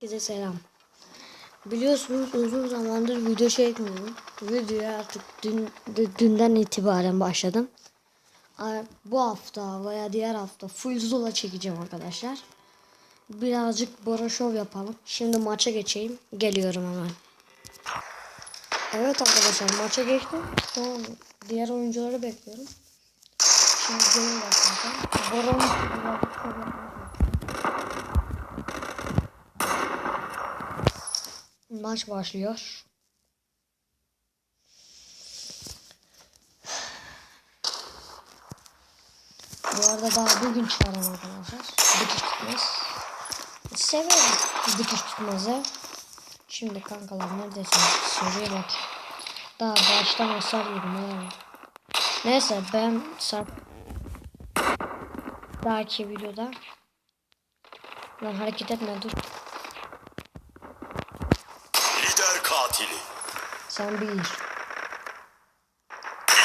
Herkese selam. Biliyorsunuz uzun zamandır video çekmiyorum. Videoya artık dün dü- dünden itibaren başladım. Bu hafta veya diğer hafta full zola çekeceğim arkadaşlar. Birazcık Bora yapalım. Şimdi maça geçeyim. Geliyorum hemen. Evet arkadaşlar maça geçtim. An diğer oyuncuları bekliyorum. Şimdi geliyorlar zaten. Bora'nın birazcık şov yapmaya Maç başlıyor. Bu arada daha bugün çıkaran arkadaşlar. Dikiş tutmaz. Severim dikiş tutmazı. Şimdi kankalar neredesin? Soruya bak. Daha baştan yedim ha. Neyse ben sarp Dahaki videoda Lan hareket etme dur. Katili. Sen bir.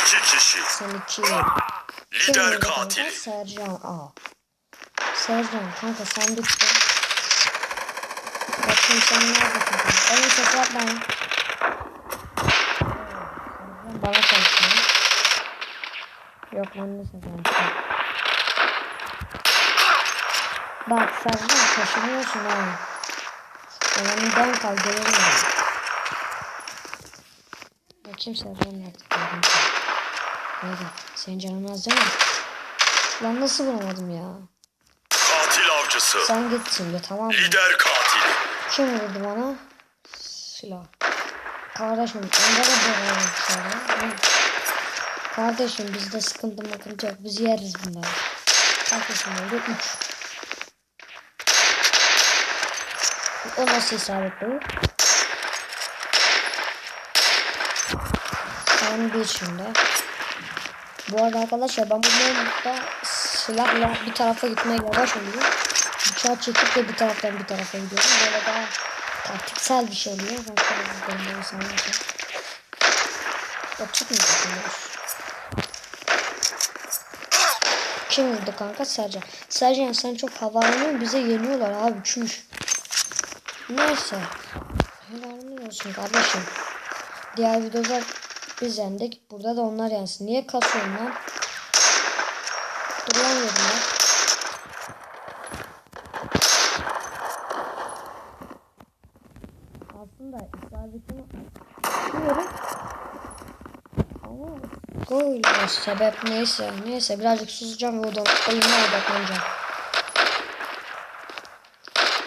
İki kişi. Sen iki. Lider kanka? katili. Sercan A. Sercan kanka sen bitti. Bakayım sen nerede kanka? Oyun sesi yapma ya. Sercan bana çalışıyor. Yok ben de Sercan. Bak Sercan taşınıyorsun ha. Yanımdan kal Gördüm seni. Nerede? Senin canın az değil mi? Lan nasıl vuramadım ya? Katil avcısı. Sen git şimdi tamam mı? Lider katili. Kim vurdu bana? Silah. Kardeşim onda da Kardeşim bizde sıkıntı mıkıntı yok. Biz yeriz bunları. Kardeşim oldu 3. O nasıl isabet değil? Bir şimdi. Bu arada arkadaşlar ben bu modda silahla bir tarafa gitmeye yavaş oluyor. Bıçağı çekip de bir taraftan bir tarafa gidiyorum. Böyle daha taktiksel bir şey oluyor. Ben şöyle yapayım. Ya tutmayacak bunlar. Kim vurdu kanka? Sercan. Sercan sen çok havalanıyorsun. Bize yeniyorlar abi. Çüş. Neyse. Helalimiz olsun kardeşim. Diğer videoda biz yendik. Burada da onlar yensin. Niye kasıyorum lan? Dur lan. Aslında isabetini atıyorum. Ama böyle sebep neyse. Neyse birazcık susacağım ve odan oyuna odaklanacağım.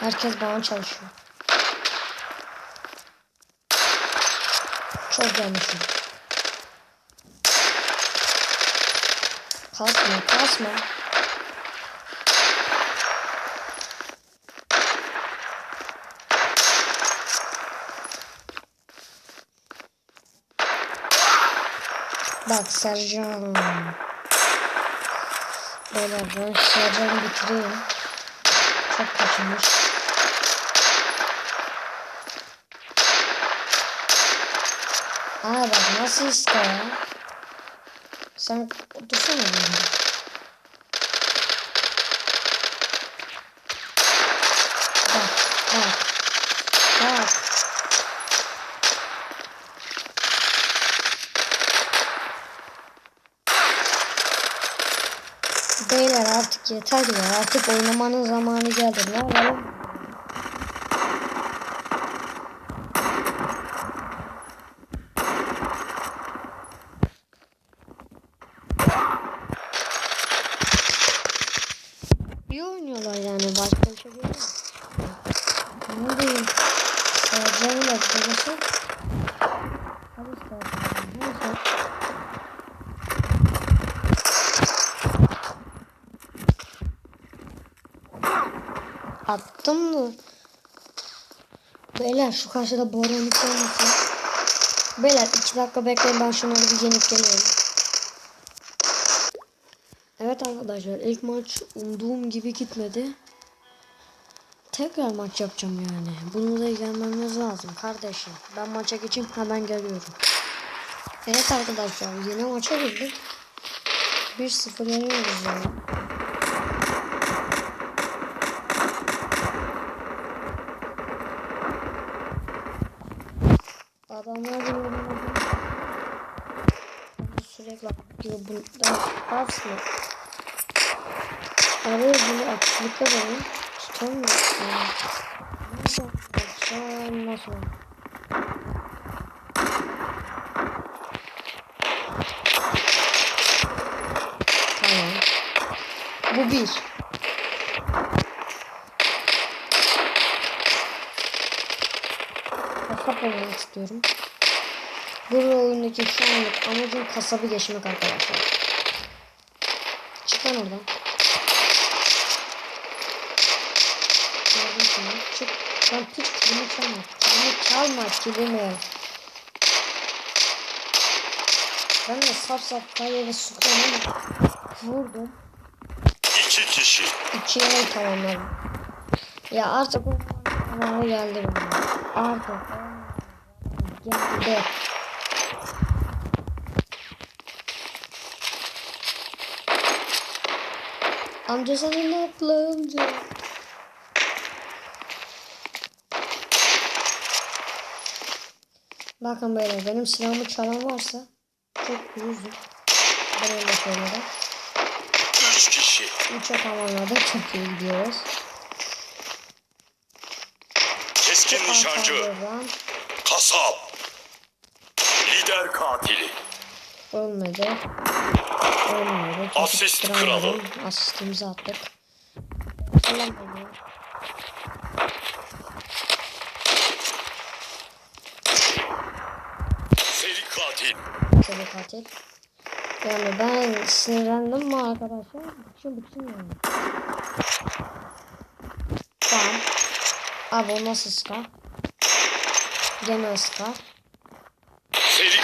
Herkes bana çalışıyor. Çok yanlışım. Kasma, kasma. Bak Sercan. Beyler ben Sercan'ı bitireyim. Çok kaçırmış. Aa bak nasıl iska ya. Sen dursana bir. Bak bak. Bak. Beyler artık yeter ya. Artık oynamanın zamanı geldi. Ne yapalım? İyi oynuyorlar yani. Başka bir şey değil. Ne diyeyim? Sercan'la babası. Hadi Sercan. Neyse. Attım mı? Beyler şu karşıda boranlık olmasın. Beyler iki dakika bekleyin ben şunları bir yenip geliyorum. Evet arkadaşlar ilk maç umduğum gibi gitmedi. Tekrar maç yapacağım yani. Bunu da gelmemiz lazım kardeşim. Ben maça geçeyim hemen geliyorum. Evet arkadaşlar yine maça girdik. 1-0 yeniyoruz yani. Adamlar bilmiyorum. Sürekli atlıyor bundan basma. Araya bunu aksılıkla beni tutamıyor. Yani. Nasıl yapacağım nasıl olur? Tamam. Bu bir. Olmak istiyorum. Bu oyundaki şu anlık amacım kasabı geçmek arkadaşlar. Çıkan oradan. Gördüm seni. Çık. Lan piç kilimi çalma. Kilimi çalma kilimi. Ben de saf saf kaleye sıkıyorum vurdum. İki kişi. İki yıl tamamladım. Ya artık o geldi bana. Artık geldi. Amca sana ne yaptı amca? Bakın böyle benim silahımı çalan varsa çok yüzüm. Ben öyle söyledim. Üç kişi. Üçe tamamladık. Çok iyi gidiyoruz. Keskin nişancı. Kasap. Lider katili. Ölmedi. Çünkü Asist kralı. Asistimizi attık. Ulan beni. Seri katil. Seni katil. Yani ben sinirlendim mi arkadaşlar? Bütün bütün yani. Tamam. Abi o nasıl sıkar? Gene sıkar.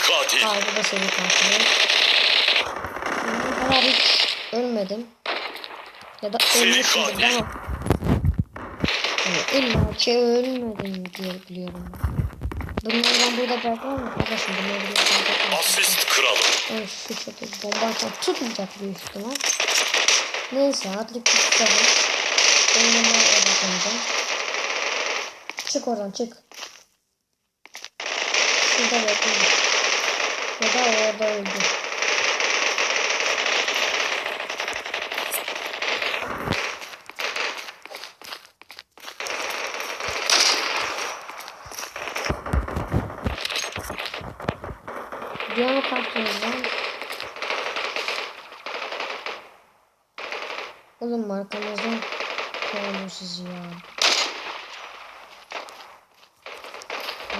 Katil. Abi da seni katili. Ben hiç ölmedim. Ya da katil. ama. Yani illa ki ölmedim diye biliyorum. Bunları ben burada bırakmam mı? Arkadaşım bunları burada bırakmam. Asist kralı. Ben şu şekilde bomba atsam tutmayacak büyük ihtimal. Neyse atlık tutalım. Oyunuma odaklanacağım. Çık oradan çık. Şurada bekle. Da orada öldü. Diğer kartımızdan Oğlum arkamızdan kovalıyor sizi ya.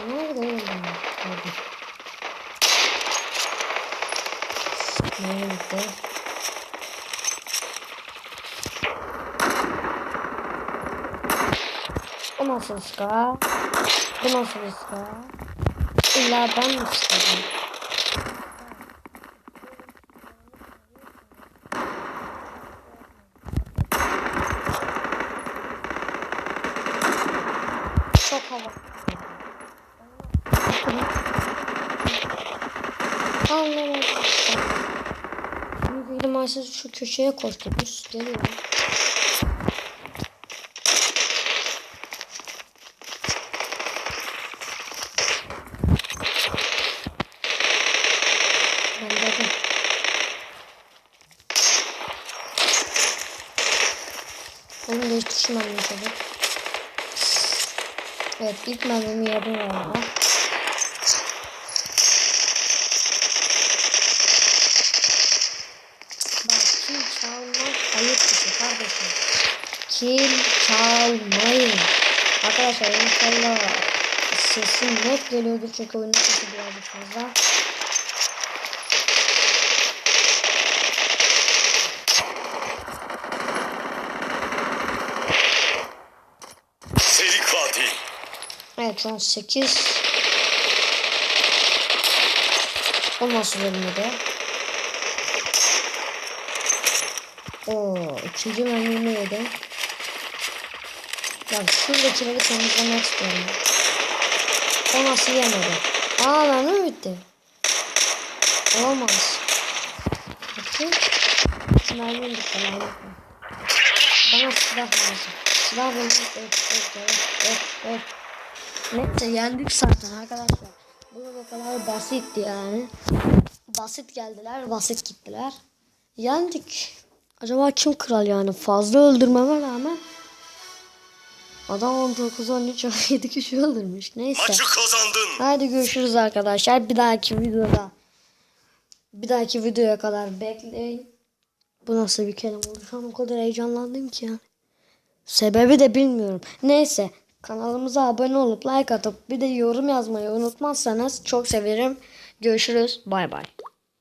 Nerede bunlar? Hadi. Gitti? Bu nasıl ska? Bu nasıl ska? İlla ben mi sıkacağım? Siz şu köşeye koştunuz. Geliyor. Ben dedim. Oğlum değiştirişim ben tabii. Evet ilk mermimi yedim orada. Bak kil çalmak ayıp bir şey kardeşim. Kil çalmayın. Arkadaşlar inşallah sesim net geliyordur çünkü oyunun sesi birazcık fazla. Seri katil. Evet şu an 8. O nasıl ölmedi? Oo, ikinci mermimi yedi. Ya şuradakileri temizlemek istiyorum. O nasıl yemedi? Aa mermi mi bitti? Olamaz. Bakayım. Mermi bitti mermi. Bana silah lazım. Silah buldum. Evet, evet, evet, evet, evet. Neyse yendik zaten arkadaşlar. Bu da kadar basitti yani. Basit geldiler, basit gittiler. Yendik. Acaba kim kral yani? Fazla öldürmeme rağmen adam 19 13 17 kişi öldürmüş. Neyse. Maçı kazandın. Hadi görüşürüz arkadaşlar. Bir dahaki videoda bir dahaki videoya kadar bekleyin. Bu nasıl bir kelime oldu? Şu an o kadar heyecanlandım ki yani. Sebebi de bilmiyorum. Neyse kanalımıza abone olup like atıp bir de yorum yazmayı unutmazsanız çok severim. Görüşürüz. Bay bay.